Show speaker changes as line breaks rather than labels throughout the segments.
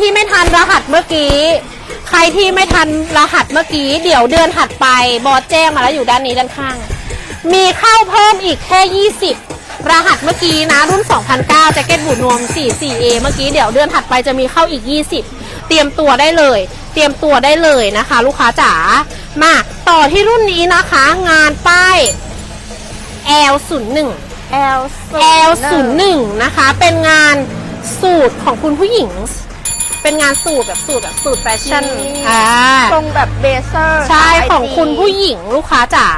ที่ไม่ทันรหัสเมื่อกี้ ใครที่ไม่ทันรหัสเมื่อกี้ เดี๋ยวเดือนถัดไปบอสแจ้งมาแล้วอยู่ด้านนี้ด้านข้าง มีเข้าเพิ่มอีกแค่ 20 รหัสเมื่อกี้นะ รุ่น 2009แจ็คเก็ตบูทนวม 44A เมื่อกี้เดี๋ยวเดือนถัดไปจะมีเข้าอีก 20 เตรียมตัวได้เลย เตรียมตัวได้เลยนะคะ ลูกค้าจ๋ามาต่อที่รุ่นนี้นะคะ งานป้าย L01
L
L01 นะคะ เป็นงานสูตรของคุณผู้หญิง เป็นงานสูตรแบบสูตรแบบสูตรแฟชั่นอ่า
ทรงแบบเบเซอร์
ใช่
สาย
ของคุณผู้หญิงลูกค้าจ๋า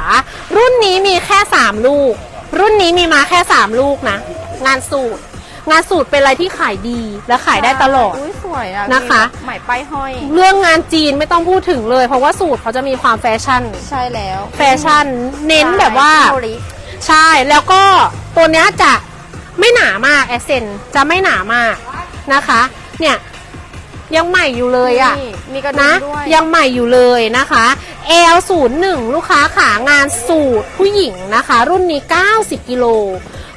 รุ่นนี้มีแค่ 3 ลูก รุ่นนี้มีมาแค่ 3 ลูกนะ งานสูตร งานสูตรเป็นอะไรที่ขายดีและขายได้ตลอด
อุ้ยสวยอะ
นะคะ
มีแบบไหมป้ายห้อย
เรื่องงานจีนไม่ต้องพูดถึงเลย เพราะว่าสูตรเขาจะมีความแฟชั่น
ใช่แล้ว
แฟชั่น เน้นแบบว่า
เกหลี
ใช่แล้วก็ตัวเนี้ยจะไม่หนามากแอสเซนจะไม่หนามากนะคะ เนี่ย ยังใหม่อยู่เลยอะ
นี่มีกระดุม
นะ
ด้วย
ยังใหม่อยู่เลยนะคะ L01 ลูกค้าขางานสูตรผู้หญิงนะคะ รุ่นนี้ 90 กิโล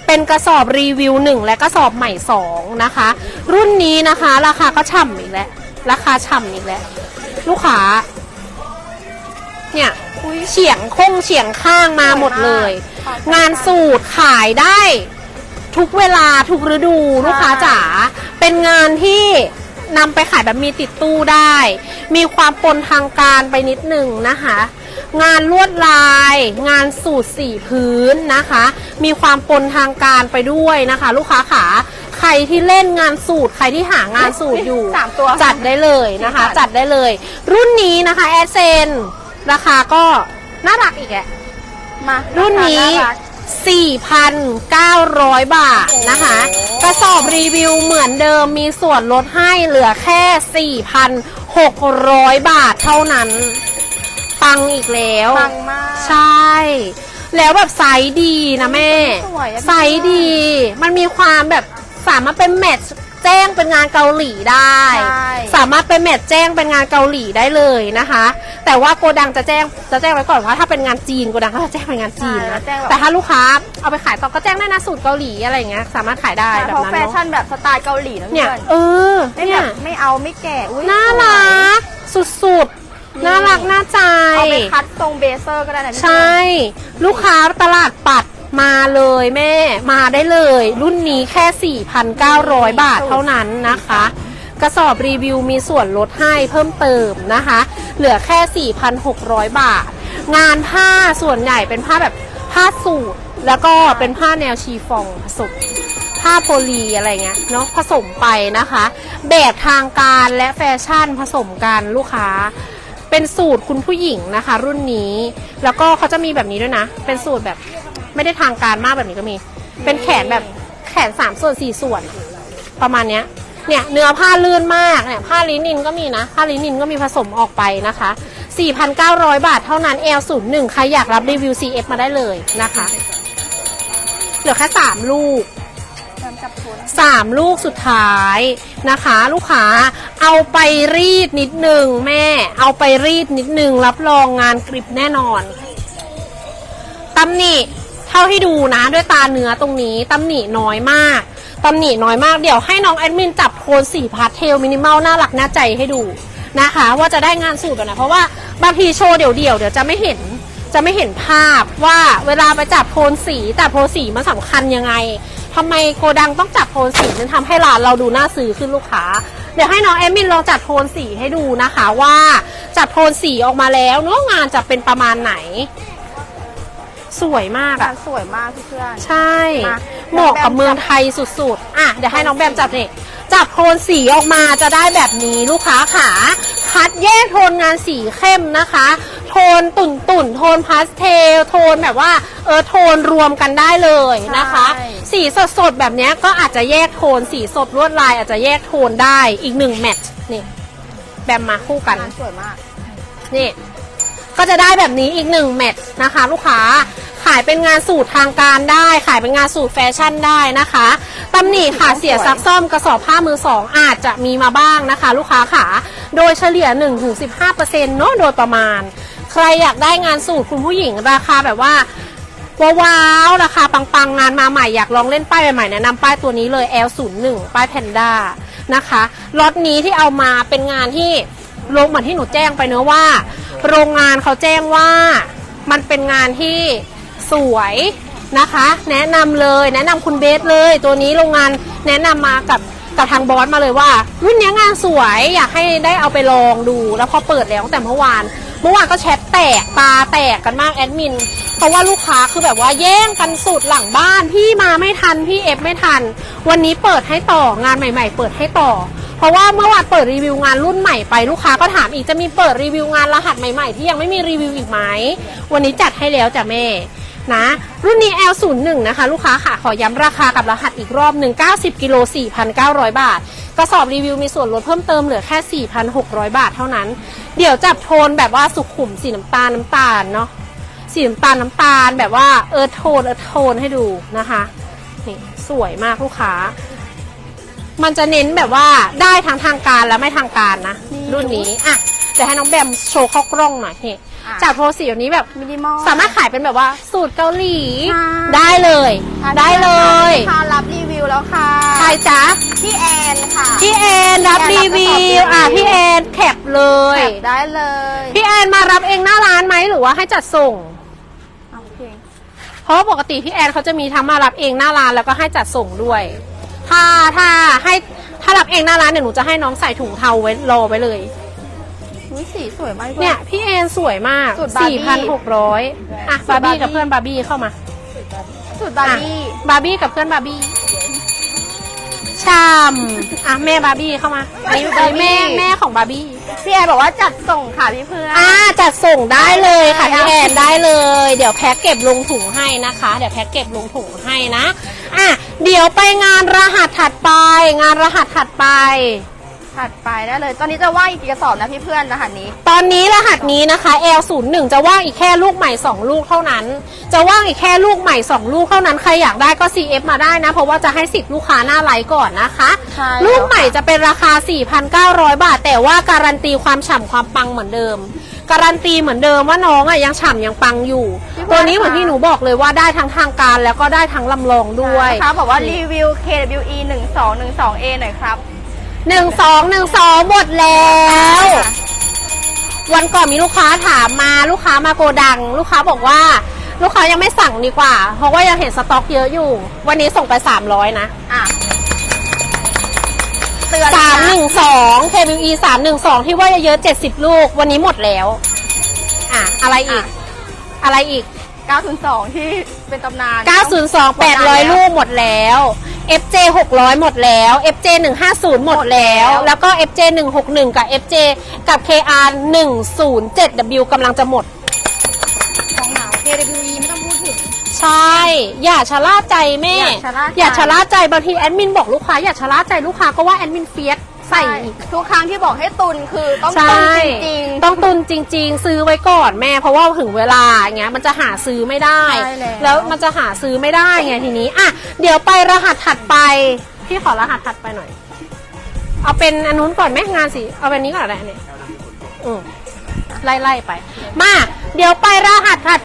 เป็นกระสอบรีวิว 1 และกระสอบใหม่ 2 นะคะ รุ่นนี้นะคะ ราคาก็ฉ่ำอีกแล้วราคาฉ่ำอีกแล้วลูกค้า เนี่ย
อุ้ย
เฉียงคงเฉียงข้างมาหมดเลย
ค่ะ
งานสูตรขายได้ ทุกเวลาทุกฤดูลูกค้าจ๋าเป็นงานที่ นำไปขายแบบมีติดตู้ได้ มีความปนทางการไปนิดหนึ่งนะคะ งานลวดลาย งานสูตรสี่พื้นนะคะ มีความปนทางการไปด้วยนะคะ ลูกค้าขาใครที่เล่นงานสูตร ใครที่หางานสูตรอยู่
สามตัว
จัดได้เลยนะคะ
สี่พัน
จัดได้เลย รุ่นนี้นะคะแอดเซนราคาก็น่ารักอีกแหละ
มา
รุ่นนี้า
รัก
4,900 บาทนะคะ
โอ้โห
กระสอบรีวิวเหมือนเดิมมีส่วนลดให้เหลือแค่ 4,600 บาทเท่านั้น ปังอีกแล้ว
ปังมาก
ใช่ แล้วแบบไซส์ดีนะแม่
สวยอะ
ไซส์ดี มันมีความแบบสามารถเป็นแมทช์ แจ้งเป็นงานเกาหลีได้
ใช่
สามารถเป็นแมทช์แจ้งเป็นงานเกาหลีได้เลยนะคะ แต่ว่าโกดังจะแจ้งจะแจ้งไว้ก่อนว่าถ้าเป็นงานจีนโกดังก็จะแจ้งเป็นงานจีน
ใช่
นะ
แจ้งแบบ
แต่ถ้าลูกค้าเอาไปขายต่อก็แจ้งได้นะสูตรเกาหลีอะไรอย่างเงี้ยสามารถขายได้
ใช่
แบบ
เพราะ
นั้น
แฟ
เนาะ
ชั่นแบบสไตล์เกาหลีนะ
เนี่
เพื่
ย
อน
เออ
ไม่แบ
เนี่ย
บไม่เอาไม่แก่อุ้ย
น่า
สวย
รักสุด
นี่
ๆน่ารักน่าใจ
เอาไปคัดทรงเบเซอร์ก็ได้นะพี่
ใช่ ลูกค้าตลาดปัด มาเลยแม่มาได้เลย รุ่นนี้แค่ 4,900 บาทเท่านั้นนะคะ กระสอบรีวิวมีส่วนลดให้เพิ่มเติมนะคะ เหลือแค่ 4,600 บาท งานผ้าส่วนใหญ่เป็นผ้าแบบผ้าสูทแล้วก็เป็นผ้าแนวชีฟองผสมผ้าโพลีอะไรเงี้ยเนาะผสมไปนะคะ แบบทางการและแฟชั่นผสมกันลูกค้า เป็นสูตรคุณผู้หญิงนะคะ รุ่นนี้ แล้วก็เขาจะมีแบบนี้ด้วยนะ เป็นสูตรแบบ ไม่ได้ทางการมากแบบนี้ก็มี เป็นแขนแบบแขนสามส่วนสี่ส่วน ประมาณเนี้ยเนี่ยเนื้อผ้าลื่นมากเนี่ยผ้าลินินก็มีนะ ผ้าลินินก็มีผสมออกไปนะคะ 4,900 บาทเท่านั้น L01 ใครอยากรับรีวิว CF มาได้เลยนะคะ เหลือแค่3ลูก
จำจับทวน
สามลูกสุดท้ายนะคะ ลูกค้าเอาไปรีดนิดนึงแม่ เอาไปรีดนิดนึงรับรองงานกริบแน่นอนตำหนิ่าที่ดูนะด้วยตาเนื้อตรงนี้ตำหนิน้อยมากตำหนิน้อยมากเดี๋ยวให้น้องแอดมินจับโทนสีพาสเทลมินิมอลน่ารักน่าใจให้ดูนะคะ ว่าจะได้งานสูตรแบบไหนเพราะว่าบางทีโชว์เดี่ยวๆเดี๋ยวจะไม่เห็นจะไม่เห็นภาพว่าเวลาไปจับโทนสีแต่โทนสีมันสำคัญยังไงทำไมโกดังต้องจับโทนสีนั้นทำให้ร้านเราดูน่าซื้อขึ้นลูกค้า เดี๋ยวให้น้องแอมมินลองจัดโทนสีให้ดูนะคะว่าจัดโทนสีออกมาแล้วเนื้องานจะเป็นประมาณไหน สวยมาก
งา
อะ
นสวยมากเพื่อน
ใช่
มา
เหมาะกับเมืองไทยสุดๆ อะ เดี๋ยวให้น้องแบมจับนี่ จับโทนสีออกมาจะได้แบบนี้ลูกค้าขาคัดแยกโทนงานสีเข้มนะคะ โทนตุ่นตุ่นๆโทนพาสเทล โทนแบบว่า เออ โทนรวมกันได้เลยนะคะสีสดๆ แบบเนี้ยก็อาจจะแยกโทนสีสดลวดลาย อาจจะแยกโทนได้อีกหนึ่งแมทช์นี่ แบมมาคู่กัน
งานสวยมาก
นี่ ก็จะได้แบบนี้อีกหนึ่งแมทช์นะคะ ลูกค้า ขายเป็นงานสูตรทางการได้ ขายเป็นงานสูตรแฟชั่นได้นะคะตำหนิค่ะเสียซักซ่อมกระสอบผ้ามือสองอาจจะมีมาบ้างนะคะ ลูกค้าขาโดยเฉลี่ย 1-15%เนาะโดยประมาณ ใครอยากได้งานสูตรคุณผู้หญิงราคาแบบว่าว้าวราคาปังๆงานมาใหม่อยากลองเล่นป้ายใหม่ๆแนะนำป้ายตัวนี้เลย L01 ป้ายแพนด้านะคะล็อตนี้ที่เอามาเป็นงานที่โรงเหมือนที่หนูแจ้งไปเนอะว่า โรงงานเขาแจ้งว่ามันเป็นงานที่ สวยนะคะ แนะนำเลยแนะนำคุณเบสเลย ตัวนี้โรงงานแนะนำมากับกับทางบอสมาเลยว่า รุ่นนี้งานสวยอยากให้ได้เอาไปลองดูแล้วพอเปิดแล้วตั้งแต่เมื่อวาน เมื่อวานก็แชทแตกตาแตกกันมากแอดมินเพราะว่าลูกค้าคือแบบว่าแย่งกันสุดหลังบ้าน พี่มาไม่ทันพี่เอฟไม่ทัน วันนี้เปิดให้ต่องานใหม่ ๆ เปิดให้ต่อ เพราะว่าเมื่อวานเปิดรีวิวงานรุ่นใหม่ไปลูกค้าก็ถามอีกจะมีเปิดรีวิวงานรหัสใหม่ๆ ที่ยังไม่มีรีวิวอีกไหมวันนี้จัดให้แล้วจ้ะแม่ นะ รุ่นนี้ L01 นะคะ ลูกค้าค่ะ ขอย้ำราคากับรหัสอีกรอบหนึ่ง90กิโล4,900 บาท กระสอบรีวิวมีส่วนลดเพิ่มเติมเหลือแค่ 4,600 บาทเท่านั้น เดี๋ยวจับโทนแบบว่าสุขุมสีน้ำตาลน้ำตาลเนาะสีน้ำตาลน้ำตาลแบบว่าเอิร์ธโทนเอิร์ธโทนให้ดูนะคะนี่สวยมากลูกค้า มันจะเน้นแบบว่าได้ทั้งทางการและไม่ทางการนะ
นี่
รุ่นนี้อะเดี๋ยวให้น้องแบมโชว์เข้ากล้องหน่อยนี่
อะ
จากโทนสีแบบนี้แบบ
มินิมอล
สามารถขายเป็นแบบว่าสูตรเกาหลี
ใช่
ได้เลยได้เลย
ลูกค้ารับรีวิวแล้วค่ะ
ใครจ๊ะ
พี่แอนค่ะ
พี่แอนรับ
พี่
รี
แอนรับ
วิ
กระสอบรีวิ
ว
ว
อะพี่แอนแคปเลย
แคปได้เลย
พี่แอนมารับเองหน้าร้านไหมหรือว่าให้จัดส่ง
โอเค
เพราะว่าปกติพี่แอนเขาจะมีทั้งมารับเองหน้าร้านแล้วก็ให้จัดส่งด้วย ถ้าถ้าให้ถ้ารับเองหน้าร้านเนี่ยหนูจะให้น้องใส่ถุงเทาไว้รอไว้เลย
อุ้ย สีสวยมาก
เนี่ยพี่แอนสวยมาก
สูตรบาร์บี้
4,600อะ
สู
บา
ต
ร์
รบาร์บี้
บี้กับเพื่อนบาร์บี้เข้ามา
สุดบาร์บี้
บาร์บี้กับเพื่อนบาร์บี้ชามอะแม่บาร์บี้เข้ามาอันนี้อันนี้แม่แม่ของบาร์บี้
พี่แอนบอกว่าจัดส่งค่ะพี่เพื่อน
อ่าจัดส่งได้เลยค่ะ
ได้
พี่
เลย
แอนได้เลย เดี๋ยวแพ็คเก็บลงถุงให้นะคะ เดี๋ยวแพ็คเก็บลงถุงให้นะ อะเดี๋ยวไปงานรหัสถัดไป งานรหัสถัดไป
ถัดไปได้เลย ตอนนี้จะว่างอีกกี่กระสอบนะพี่เพื่อนรหัสนี้
ตอนนี้รหัสนี้นะคะ L01 จะว่างอีกแค่ลูกใหม่ 2 ลูกเท่านั้น จะว่างอีกแค่ลูกใหม่ 2 ลูกเท่านั้น ใครอยากได้ก็ CF มาได้นะ เพราะว่าจะให้สิทธิ์ลูกค้าหน้าไลน์ก่อนนะคะ
ใช่
ลูกใหม่จะเป็นราคา 4,900 บาท แต่ว่าการันตีความฉ่ำความปังเหมือนเดิม การันตีเหมือนเดิมว่าน้องอะยังฉ่ำยังปังอยู่ตัวนี้เหมือนที่หนูบอกเลยว่าได้ทั้งทางการแล้วก็ได้ทั้งลำลองด้วย
นะคะบอกว่ารีวิว KWE 1 2 1 2 A หน่อยครับ
หนึ่งสองหนึ่งสองหมดแล้ว วันก่อนมีลูกค้าถามมาลูกค้ามาโกดัง ลูกค้าบอกว่า ลูกค้ายังไม่สั่งดีกว่า เพราะว่ายังเห็นสต็อกเยอะอยู่ วันนี้ส่งไป300นะ
อะเตือน
312 KWE 312ที่ว่าเยอะๆ70ลูก วันนี้หมดแล้ว อะอะไรอีก อะไรอีก
902 ที่เป็นตำนาน
902 800 ลูกหมดแล้ว FJ 600 หมดแล้ว FJ 150 หมดแล้ว แล้วก็ FJ 161 กับ FJ กับ KR 107W กำลังจะหมด
ของหนาว KWE ไม่ต้องพูดถึง
ใช่ อย่าชะล่าใจแม่
อย่าชะล่าใจ
อย่าชะล่าใจ บางทีแอดมินบอกลูกค้าอย่าชะล่าใจลูกค้าก็ว่าแอดมินเฟียส ใส่อีก
ทุกครั้งที่บอกให้ตุนคือต้อง
ใช่
ตุนจริงๆ
ต้องตุนจริง ๆ ซื้อไว้ก่อนแม่ เพราะว่าถึงเวลาอย่างเงี้ยมันจะหาซื้อไม่ได้
ใช่แล้ว
แล้วมันจะหาซื้อไม่ได้ไงทีนี้อะเดี๋ยวไปรหัสถัดไป พี่ขอรหัสถัดไปหน่อย เอาเป็นอันนู้นก่อนไหมงานสิเอาเป็นนี้ก่อนอะไรเนี่ยอืมไล่ๆไป มา เดี๋ยวไปรหัสถัด